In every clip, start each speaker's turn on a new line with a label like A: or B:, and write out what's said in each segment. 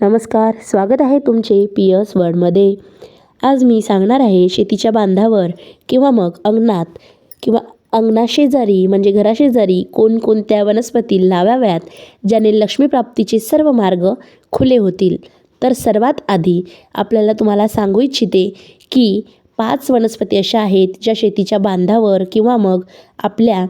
A: नमस्कार स्वागत आहे तुमचे पी एस वर्डमध्ये आज मी सांगणार आहे शेतीच्या बांधावर किंवा मग अंगणात किंवा अंगणाशेजारी म्हणजे घराशेजारी कोणकोणत्या वनस्पती लावाव्यात ज्याने लक्ष्मीप्राप्तीचे सर्व मार्ग खुले होतील. तर सर्वात आधी आपल्याला तुम्हाला सांगू इच्छिते की पाच वनस्पती अशा आहेत ज्या शेतीच्या बांधावर किंवा मग आपल्या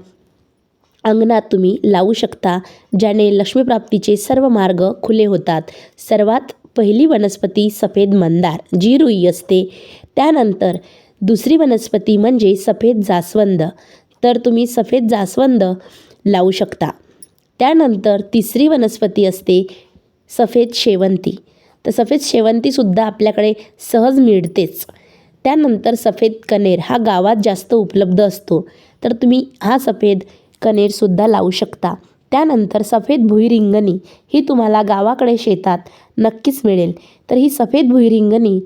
A: अंगणात तुम्ही लावू शकता ज्याने लक्ष्मीप्राप्तीचे सर्व मार्ग खुले होतात. सर्वात पहिली वनस्पती सफेद मंदार जी रुई असते. त्यानंतर दुसरी वनस्पती म्हणजे सफेद जास्वंद. तर तुम्ही सफेद जास्वंद लावू शकता. त्यानंतर तिसरी वनस्पती असते सफेद शेवंती. तर सफेद शेवंतीसुद्धा आपल्याकडे सहज मिळतेच. त्यानंतर सफेद कनेर हा गावात जास्त उपलब्ध असतो. तर तुम्ही हा सफेद कनेरसुद्धा लावू शकता. त्यानंतर सफेद भुईरिंगणी ही तुम्हाला गावाकडे शेतात नक्कीच मिळेल. तर ही सफेद भुईरिंगणी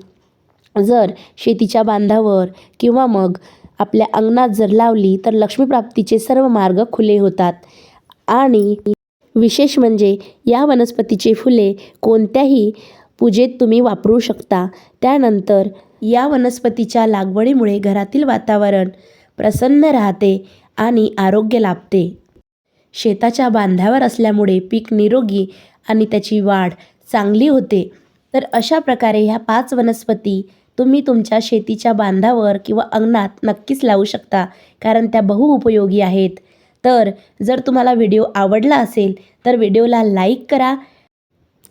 A: जर शेतीच्या बांधावर किंवा मग आपल्या अंगणात जर लावली तर लक्ष्मीप्राप्तीचे सर्व मार्ग खुले होतात. आणि विशेष म्हणजे या वनस्पतीचे फुले कोणत्याही पूजेत तुम्ही वापरू शकता. त्यानंतर या वनस्पतीच्या लागवडीमुळे घरातील वातावरण प्रसन्न राहते. आणि आरोग्य लाभते. शेताच्या बांधावर असल्यामुळे पीक निरोगी आणि त्याची वाढ चांगली होते. तर अशा प्रकारे ह्या पाच वनस्पती तुम्ही तुमच्या शेतीच्या बांधावर किंवा अंगणात नक्कीच लावू शकता कारण त्या बहुउपयोगी आहेत. तर जर तुम्हाला व्हिडिओ आवडला असेल तर व्हिडिओला लाईक करा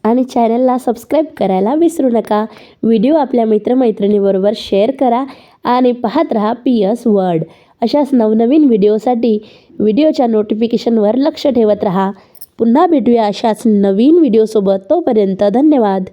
A: आणि चॅनलला सबस्क्राईब करायला विसरू नका. व्हिडिओ आपल्या मित्रमैत्रिणीबरोबर शेअर करा आणि पाहत रहा पी एस वर्ड अशाच नवनवीन व्हिडिओसाठी व्हिडिओच्या नोटिफिकेशनवर लक्ष ठेवत रहा. पुन्हा भेटूया अशाच नवीन व्हिडिओसोबत. तोपर्यंत धन्यवाद.